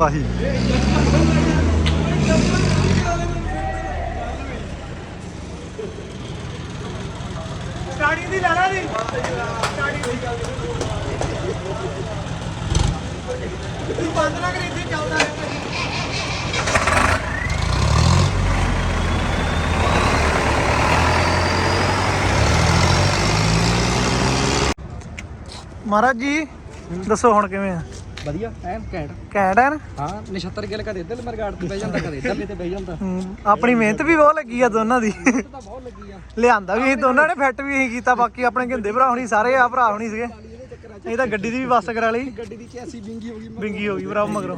ਵਾਹੀ ਸਟਾਰਟਿੰਗ ਦੀ ਲੈਣਾ ਦੀ ਸਟਾਰਟਿੰਗ ਦੀ ਤੂੰ ਬੰਦ ਨਾ ਕਰੀ ਇੱਥੇ ਚੱਲਦਾ ਰਹਿ ਮਹਾਰਾਜ ਜੀ ਦੱਸੋ ਹੁਣ ਕਿਵੇਂ ਆ? ਵਧੀਆ ਐਨ ਘੈਂਟ। ਘੈਂਟ ਹੈ ਨਾ ਹਾਂ ਨਛੱਤਰ ਗਿੱਲ ਕਦੇ ਇੱਧਰ ਮਰਗਾੜ ਤੇ ਬਹਿ ਜਾਂਦਾ ਕਦੇ ਇੱਧਰਲੇ ਤੇ ਬਹਿ ਜਾਂਦਾ। ਆਪਣੀ ਮਿਹਨਤ ਵੀ ਬਹੁਤ ਲੱਗੀ ਆ ਦੋਨਾਂ ਦੀ। ਤਾਂ ਬਹੁਤ ਲੱਗੀ ਆ। ਲਿਆਂਦਾ ਵੀ ਦੋਨਾਂ ਨੇ ਫਿੱਟ ਵੀ ਅਸੀਂ ਕੀਤਾ ਬਾਕੀ ਆਪਣੇ ਘਿੰਦੇ ਭਰਾ ਹੋਣੀ ਸਾਰੇ ਆ ਭਰਾ ਹੋਣੀ ਸੀਗੇ। ਇਹ ਤਾਂ ਗੱਡੀ ਦੀ ਵੀ ਬੱਸ ਕਰਾ ਲਈ। ਗੱਡੀ ਦੀ ਚੈਸੀ ਬਿੰਗੀ ਹੋ ਗਈ ਬਿੰਗੀ ਹੋ ਗਈ ਭਰਾ ਮਗਰੋਂ।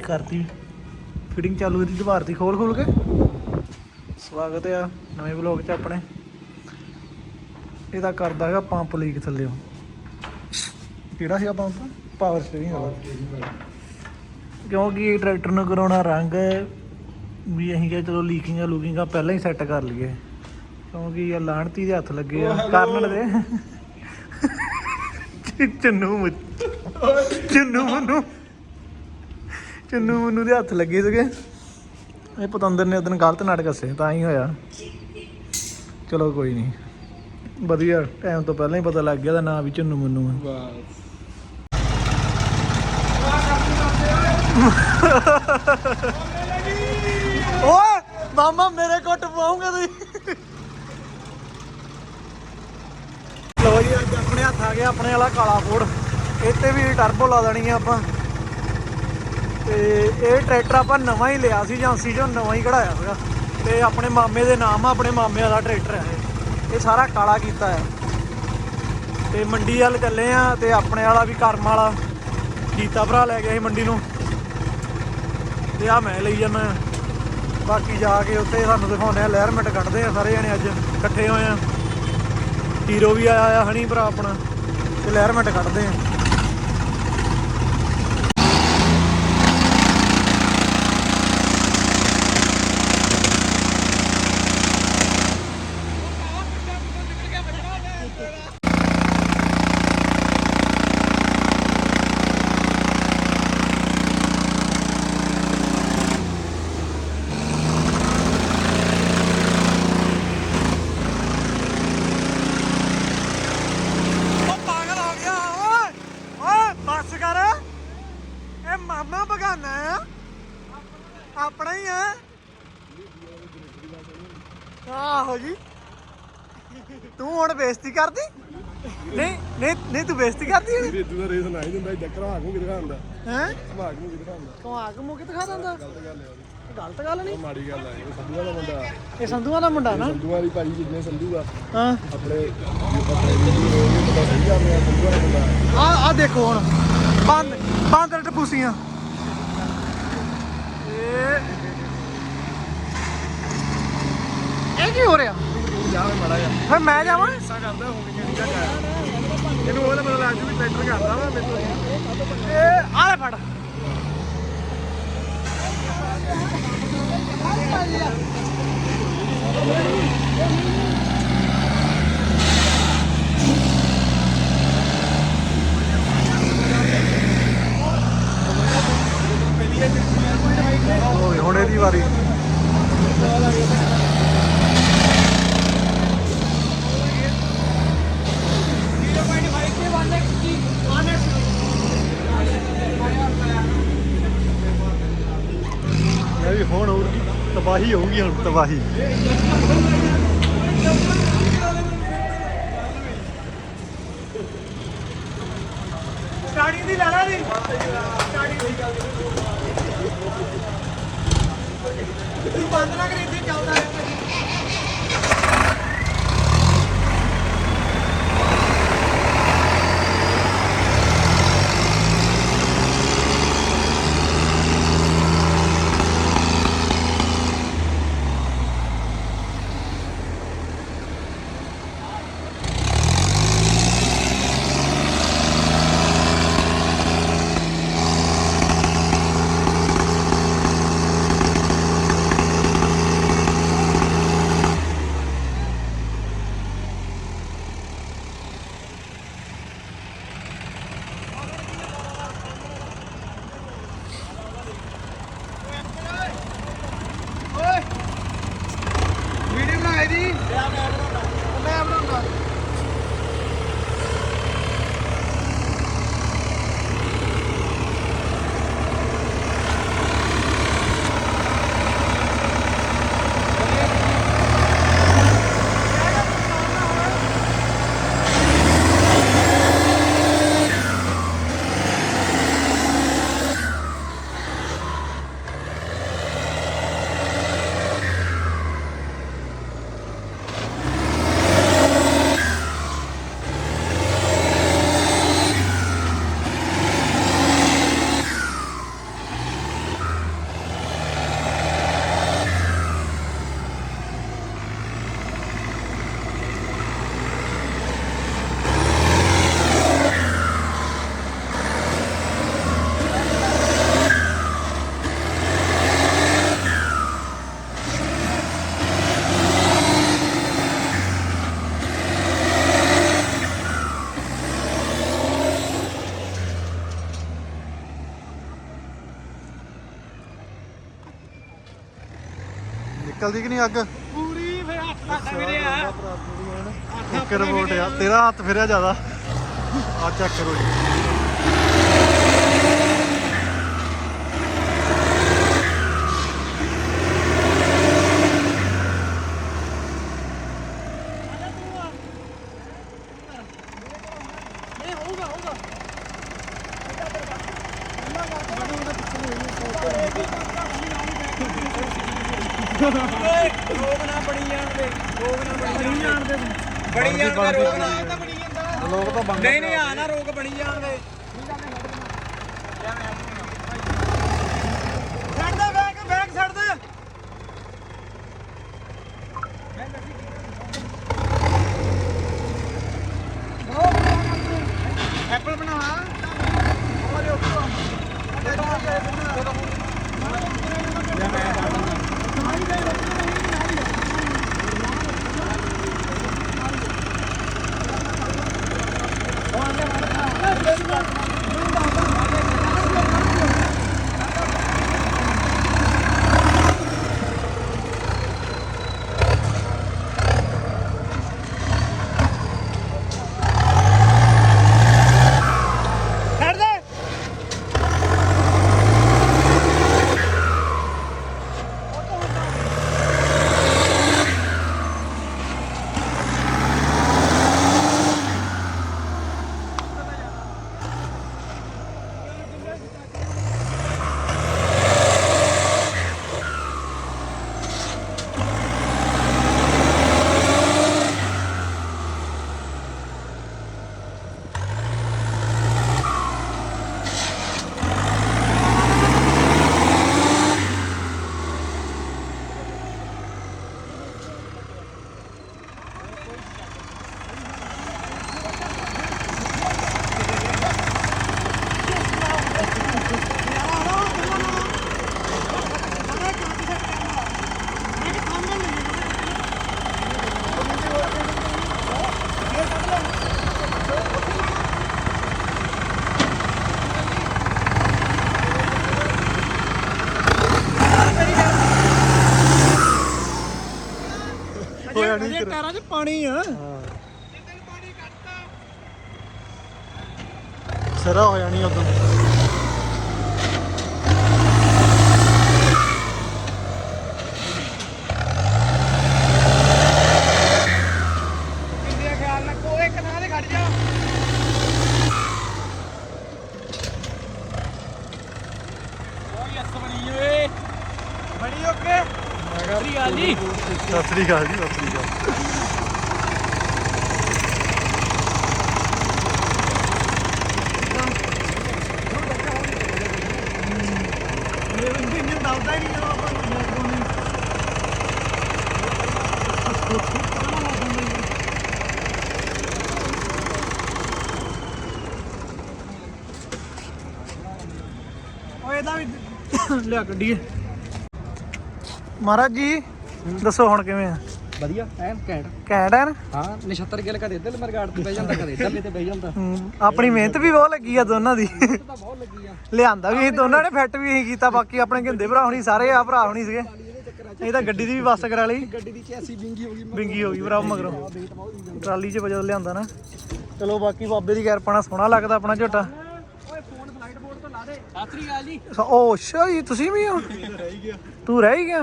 ਜੀ ਕਰਤੀ। ਫਿਟਿੰਗ ਚਾਲੂ ਇਹਦੀ ਦੁਬਾਰਤੀ ਖੋਲ ਖੋਲ ਕੇ। ਸਵਾਗਤ ਆ ਨਵੇਂ ਵਲੌਗ 'ਚ ਆਪਣੇ। ਇਹਦਾ ਕਰਦਾ ਹੈਗਾ ਪੰਪ ਲੀਕ ਥੱਲੇੋਂ ਕਿਹੜਾ ਸੀਗਾ ਪੰਪ? ਪਾਵਰ ਸਟੀਅਰਿੰਗ ਵਾਲਾ। ਕਿਉਂਕਿ ਟਰੈਕਟਰ ਨੂੰ ਕਰਾਉਣਾ ਰੰਗ ਵੀ ਅਸੀਂ ਕਿਹਾ ਚਲੋ ਲੀਕਿੰਗਾਂ ਲੂਕਿੰਗਾਂ ਪਹਿਲਾਂ ਹੀ ਸੈੱਟ ਕਰ ਲਈਏ। ਕਿਉਂਕਿ ਇਹ ਲਾਣਤੀ ਦੇ ਹੱਥ ਲੱਗੇ ਆ ਕਰਨ ਦੇ। ਚੰਨੂ ਚੰਨੂ ਮਨੂੰ। ਚੰਨੂ ਮਨੂੰ ਦੇ ਹੱਥ ਲੱਗੇ ਸੀਗੇ। ਇਹ ਪਤੰਦਰ ਨੇ ਉਦੋਂ ਗਲਤ ਨਾਟਕ ਹੱਸੇ, ਤਾਂ ਹੀ ਹੋਇਆ। ਚਲੋ ਕੋਈ ਨਹੀਂ ਵਧੀਆ ਟਾਈਮ ਤੋਂ ਪਹਿਲਾਂ ਹੀ ਪਤਾ ਲੱਗ ਗਿਆ ਦਾ ਨਾਂ ਵੀ ਚੰਨੂ ਮਨੂੰ ਹੈ ਓਏ, ਮਾਮਾ ਮੇਰੇ ਕੁੱਟ ਪਾਉਂਗੇ ਤੁਸੀਂ। ਲੋ ਜੀ, ਅੱਜ ਆਪਣੇ ਹੱਥ ਆ ਗਿਆ, ਆਪਣੇ ਵਾਲਾ ਕਾਲਾ ਫੋੜ। ਇੱਥੇ ਵੀ ਟਰਬੋ ਲਾ ਦੇਣੀ ਆ ਆਪਾਂ। ਤੇ ਇਹ ਟਰੈਕਟਰ ਆਪਾਂ ਨਵਾਂ ਹੀ ਲਿਆ ਸੀ ਏਜੰਸੀ ਚੋਂ ਨਵਾਂ ਹੀ ਕਢਾਇਆ ਸੀਗਾ। ਤੇ ਆਪਣੇ ਮਾਮੇ ਦੇ ਨਾਮ ਆ, ਆਪਣੇ ਮਾਮੇ ਵਾਲਾ ਟਰੈਕਟਰ ਹੈ ਇਹ। ਇਹ ਸਾਰਾ ਕਾਲਾ ਕੀਤਾ ਹੈ। ਤੇ ਮੰਡੀ ਵੱਲ ਚੱਲੇ ਆ ਤੇ ਆਪਣੇ ਵਾਲਾ ਵੀ ਕਰਮ ਵਾਲਾ ਕੀਤਾ ਭਰਾ ਲੈ ਗਿਆ ਸੀ ਮੰਡੀ ਨੂੰ। ਤੇ ਆ ਮੈਂ ਲਈ ਜਾਂਦਾ ਬਾਕੀ ਜਾ ਕੇ ਉੱਥੇ ਸਾਨੂੰ ਦਿਖਾਉਂਦੇ ਆ ਲਹਿਰਮੈਂਟ ਕੱਢਦੇ ਆ ਸਾਰੇ ਜਣੇ ਅੱਜ ਇਕੱਠੇ ਹੋਏ ਆ। ਹੀਰੋ ਵੀ ਆਇਆ ਆ, ਹਣੀ ਭਰਾ ਆਪਣਾ। ਤੇ ਲਹਿਰਮੈਂਟ ਕੱਢਦੇ ਆ ਉਹ ਪਾਗਲ ਹੋ ਗਿਆ ਓਏ ਓਏ ਬੱਸ ਕਰ ਇਹ ਮਾਮਾ ਬਗਾਨਾ ਆ ਆਪਣਾ ਹੀ ਆ ਆਹੋ ਜੀ ਤੂੰ ਹੁਣ ਬੇਇੱਜ਼ਤੀ ਕਰਦੀ? ਨਹੀਂ ਨਹੀਂ ਨਹੀਂ ਤੂੰ ਬੇਇੱਜ਼ਤੀ ਕਰਦੀ ਹੈ ਰੇਤੂ ਦਾ ਰੇਸ ਨਾ ਹੀ ਦਿੰਦਾ ਇਦਾਂ ਘਰਾਕ ਨੂੰ ਕਿਤੇ ਖਾਂਦਾ ਹੈ? ਘਰਾਕ ਨੂੰ ਕਿਤੇ ਖਾਂਦਾ ਕਮਾਕ ਮੂਕ ਦਿਖਾ ਦਿੰਦਾ ਗਲਤ ਗੱਲ ਹੈ ਉਹਦੀ। ਗਲਤ ਗੱਲ ਨਹੀਂ? ਮਾੜੀ ਗੱਲ ਹੈ ਇਹ ਸੰਧੂਆਂ ਦਾ ਮੁੰਡਾ। ਇਹ ਸੰਧੂਆਂ ਦਾ ਮੁੰਡਾ ਨਾ? ਸੰਧੂਆਂ ਦੀ ਭਾਈ ਜਿੰਨੇ ਸੰਧੂ ਆ ਹਾਂ। ਆਪਣੇ ਆ ਆ ਦੇਖੋ ਹੁਣ। ਬੰਦ ਬੰਦ ਟਪੂਸੀਆਂ। ਇਹ ਇਹ ਕੀ ਹੋ ਰਿਹਾ? ਫਿਰ ਮੈਂ ਜਾਵਾਂ? ਗੁੱਸਾ ਕਰਦਾ ਹੋ ਗਿਆ ਨਹੀਂ ਜਾ ਇਹਨੂੰ ਉਹਦਾ ਪਤਾ ਲੱਗ ਜੂ ਵੀ ਟਰੈਕਟਰ ਕਰਦਾ ਵਾ ਮੈਨੂੰ ਇਹ ਆ ਲੈ ਫੜ। ਓਏ ਹੁਣ ਇਹਦੀ ਵਾਰੀ ਇਹ ਵੀ ਹੁਣ ਹੋਊਗੀ ਤਬਾਹੀ ਹੋਊਗੀ ਹੁਣ ਤਬਾਹੀ ਸਟਾਰਟਿੰਗ ਨਿਕਲਦੀ ਕਿ ਨਹੀਂ ਅੱਗ? ਪੂਰੀ ਫੇ ਹੱਥ ਲੱਗ ਵੀਰੇ ਆ ਓਕੇ ਰਿਪੋਰਟ ਆ। ਤੇਰਾ ਹੱਥ ਫਿਰਿਆ ਜ਼ਿਆਦਾ। ਆ ਚੈੱਕ ਕਰੋ ਜੀ। ਨਹੀਂ ਹੋਊਗਾ ਹੋਊਗਾ ਰੋਗ ਨਾ ਬਣੀ ਜਾਣ ਦੇ ਰੋਗ ਨਾ ਬਣੀ ਜਾਣ ਦੇ ਬਣੀ ਜਾਣ ਦੇ ਰੋਗ ਨਾ ਤਾਂ ਬਣੀ ਜਾਂਦਾ। ਲੋਕ ਤਾਂ ਬੰਦ ਨਹੀਂ ਨਹੀਂ ਆ ਨਾ ਰੋਗ ਬਣੀ ਜਾਣ ਦੇ। ਛੱਡ ਦੇ ਬੈਗ ਬੈਗ ਛੱਡ ਦੇ। ਐਪਲ ਤੇਰਾ ਟਾਇਰਾਂ 'ਚ ਪਾਣੀ ਆ। ਸਿਰਾ ਹੋ ਜਾਣੀ ਉਦੋਂ ਇੰਡੀਆ ਖਿਆਲ ਰੱਖੋ ਇੱਕ ਨਾ ਤੇ ਖੜ ਜਾ ਓਏ ਯਸ ਬਣੀ ਓਏ ਬਣੀ ਓਕੇ ਸ੍ਰੀ ਅਕਾਲ ਜੀ ਸਤਿ ਸ੍ਰੀ ਅਕਾਲ ਜੀ ਸਤਿ ਸ੍ਰੀ ਅਕਾਲ। ਲਿਆ ਕੱਢੀਏ। ਮਹਾਰਾਜ ਜੀ ਦੱਸੋ ਹੁਣ ਕਿਵੇਂ ਆ? ਵਧੀਆ ਐਨ ਘੈਂਟ। ਘੈਂਟ ਹੈ ਨਾ ਹਾਂ ਨਛੱਤਰ ਗਿੱਲ ਕਦੇ ਇੱਧਰ ਮਰਗਾੜ ਤੇ ਬਹਿ ਜਾਂਦਾ ਕਦੇ ਇੱਧਰ ਤੇ ਬਹਿ ਜਾਂਦਾ। ਹੂੰ, ਆਪਣੀ ਮਿਹਨਤ ਵੀ ਬਹੁਤ ਲੱਗੀ ਆ ਦੋਨਾਂ ਦੀ। ਤਾਂ ਬਹੁਤ ਲੱਗੀ ਆ। ਲਿਆਂਦਾ ਵੀ ਦੋਨਾਂ ਨੇ ਫਿੱਟ ਵੀ ਅਸੀਂ ਕੀਤਾ ਬਾਕੀ ਆਪਣੇ ਘਿੰਦੇ ਭਰਾ ਹੁਣੀ ਸਾਰੇ ਆ ਭਰਾ ਹੁਣੀ ਸੀਗੇ। ਇਹ ਤਾਂ ਗੱਡੀ ਦੀ ਵੀ ਬੱਸ ਕਰਾ ਲਈ। ਗੱਡੀ ਦੀ ਚੈਸੀ ਬਿੰਗੀ ਹੋ ਗਈ ਬਿੰਗੀ ਹੋ ਗਈ ਭਰਾ ਮਗਰੋਂ। ਟਰਾਲੀ 'ਚ ਵਜਨ ਲਿਆਂਦਾ ਨਾ। ਚਲੋ ਬਾਕੀ ਬਾਬੇ ਦੀ ਕਿਰਪਾ ਨਾਲ ਸੋਹਣਾ ਲੱਗਦਾ ਆਪਣਾ ਝੋਟਾ ਓਏ ਫੋਨ ਫਲਾਈਟ ਮੋਡ ਤੋਂ ਲਾ ਦੇ ਸਾਤਰੀ ਗੱਲ ਜੀ ਓ, ਅੱਛਾ ਤੁਸੀਂ ਵੀ ਹੋ? ਤੂੰ ਰਹਿ ਗਿਆ?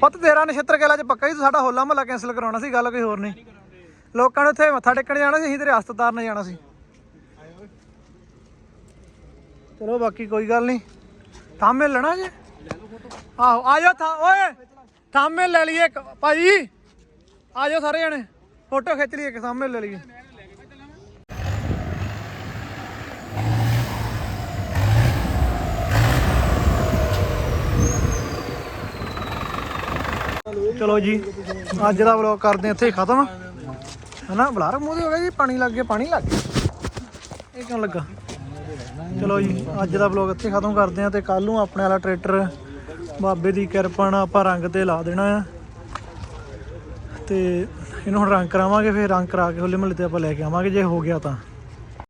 ਪੁੱਤ, ਤੇਰਾ ਨਛੱਤਰ ਕੇਲਾ 'ਚ ਪੱਕਾ ਹੀ ਤੂੰ ਸਾਡਾ ਹੋਲਾ ਮਹੱਲਾ ਕੈਨਸਲ ਕਰਾਉਣਾ ਸੀ, ਗੱਲ ਕੋਈ ਹੋਰ ਨਹੀਂ। ਲੋਕਾਂ ਨੇ ਉੱਥੇ ਮੱਥਾ ਟੇਕਣ ਜਾਣਾ ਸੀ, ਅਸੀਂ ਤੇਰੇ ਹਸਪਤਾਲ ਜਾਣਾ ਸੀ। ਚਲੋ, ਬਾਕੀ ਕੋਈ ਗੱਲ ਨਹੀਂ। ਥਾਮੇ ਲੈਣਾ ਜੇ। ਆਹੋ, ਆ ਜਾਓ ਥਾ ਓਏ, ਥਾਮੇ ਲੈ ਲਈਏ ਇੱਕ। ਭਾਜੀ, ਆ ਜਾਓ ਸਾਰੇ ਜਣੇ। ਫੋਟੋ ਖਿੱਚ ਲਈਏ ਇੱਕ, ਥਾਮੇ ਲੈ ਲਈਏ। ਚਲੋ ਜੀ, ਅੱਜ ਦਾ ਵਲੌਗ ਕਰਦੇ ਇੱਥੇ ਖਤਮ। ਹਨਾ ਬਲਾਰ ਮੂੰਹ ਦੇ ਹੋ ਗਿਆ ਜੀ, ਪਾਣੀ ਲੱਗ ਗਿਆ, ਪਾਣੀ ਲੱਗ ਗਿਆ। ਇਹ ਕਿਉਂ ਲੱਗਾ? ਚਲੋ ਜੀ, ਅੱਜ ਦਾ ਵਲੌਗ ਇੱਥੇ ਖਤਮ ਕਰਦੇ ਆ ਤੇ ਕੱਲ ਨੂੰ ਆਪਣੇ ਵਾਲਾ ਟਰੈਕਟਰ ਬਾਬੇ ਦੀ ਕਿਰਪਾ ਨਾਲ ਆਪਾਂ ਰੰਗ ਤੇ ਲਾ ਦੇਣਾ ਆ। ਤੇ ਇਹਨੂੰ ਹੁਣ ਰੰਗ ਕਰਾਵਾਂਗੇ, ਫਿਰ ਰੰਗ ਕਰਾ ਕੇ ਹੋਲੇ ਮਹੱਲੇ ਤੇ ਆਪਾਂ ਲੈ ਕੇ ਆਵਾਂਗੇ, ਜੇ ਹੋ ਗਿਆ ਤਾਂ।